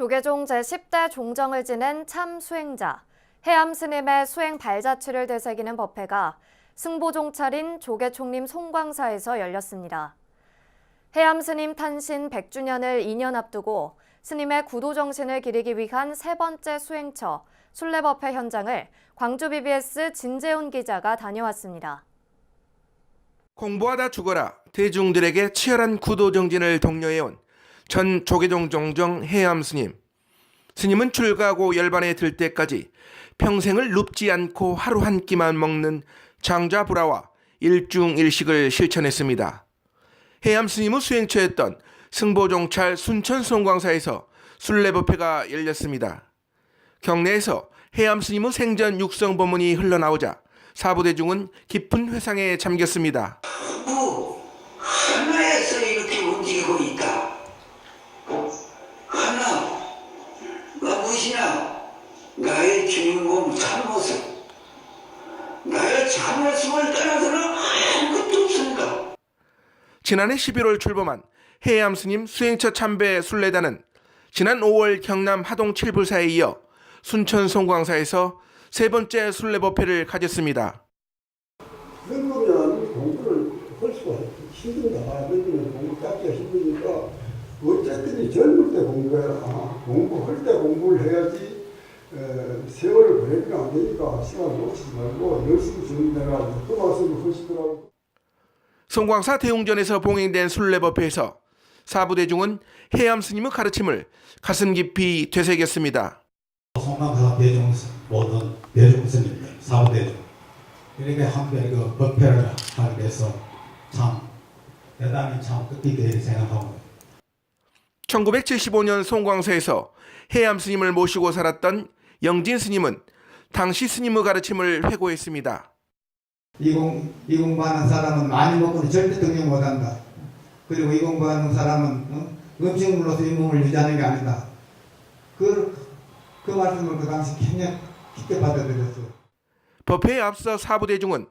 조계종 제10대 종정을 지낸 참 수행자, 해암 스님의 수행 발자취를 되새기는 법회가 승보종찰인 조계총림 송광사에서 열렸습니다. 해암 스님 탄신 100주년을 2년 앞두고 스님의 구도 정신을 기리기 위한 세 번째 수행처 순례법회 현장을 광주 BBS 진재훈 기자가 다녀왔습니다. 공부하다 죽어라 대중들에게 치열한 구도 정진을 독려해온 전 조계종 정정 해암 스님. 스님은 출가하고 열반에 들 때까지 평생을 눕지 않고 하루 한 끼만 먹는 장자불화와 일중일식을 실천했습니다. 해암 스님의 수행처였던 승보종찰 순천 송광사에서 순례법회가 열렸습니다. 경내에서 해암 스님의 생전 육성 법문이 흘러나오자 사부대중은 깊은 회상에 잠겼습니다. 뭐 하나에서 이렇게 움직이고 있다. 하나가 무엇이냐? 나의 주인공 참모습. 나의 참모습을 따라서는 아무것도 없습니다. 지난해 11월 출범한 해암 스님 수행처 참배 순례단은 지난 5월 경남 하동 칠불사에 이어 순천 송광사에서 세 번째 순례법회를 가졌습니다. 그런 거면 공부를 할 수가 힘들다. 그러면 공부 잡기가 힘드니까 어쨌든 젊을 때 공부해라. 공부할 때 공부를 해야지 에, 세월을 보내면 안 되니까 시간 놓치지 말고 열심히 준비해가지고 그 말씀을 하시더라고요. 송광사 대웅전에서 봉행된 순례법회에서 사부대중은 해암 스님의 가르침을 가슴 깊이 되새겼습니다. 송강사 대중 모든 대중 스님들 사부 대중 이렇게 함께 그 법회를 하게 돼서 참 대단히 참 뜻깊게 생각하고 1975년 송광사에서 해암 스님을 모시고 살았던 영진 스님은 당시 스님의 가르침을 회고했습니다. 이공 이 공부하는 사람은 많이 먹고는 절대 등용 못한다. 그리고 이 공부하는 사람은 어? 음식물로서 이 몸을 유지하는 게 아니다. 그, 그 말씀을 그 당시 굉장히 깊게 받아들였어요. 법회에 앞서 사부대중은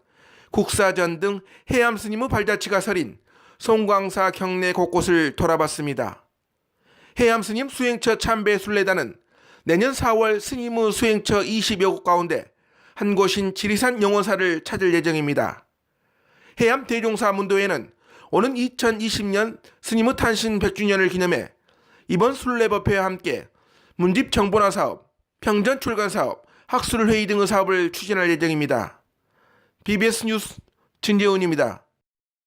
국사전 등 해암 스님의 발자취가 서린 송광사 경내 곳곳을 돌아봤습니다. 해암 스님 수행처 참배 순례단은 내년 4월 스님의 수행처 20여 곳 가운데 한 곳인 지리산 영원사를 찾을 예정입니다. 해암 대종사 문도에는 오는 2020년 스님의 탄신 100주년을 기념해 이번 순례법회와 함께 문집 정보나 사업, 평전 출간 사업, 학술 회의 등의 사업을 추진할 예정입니다. BBS 뉴스 진재훈입니다.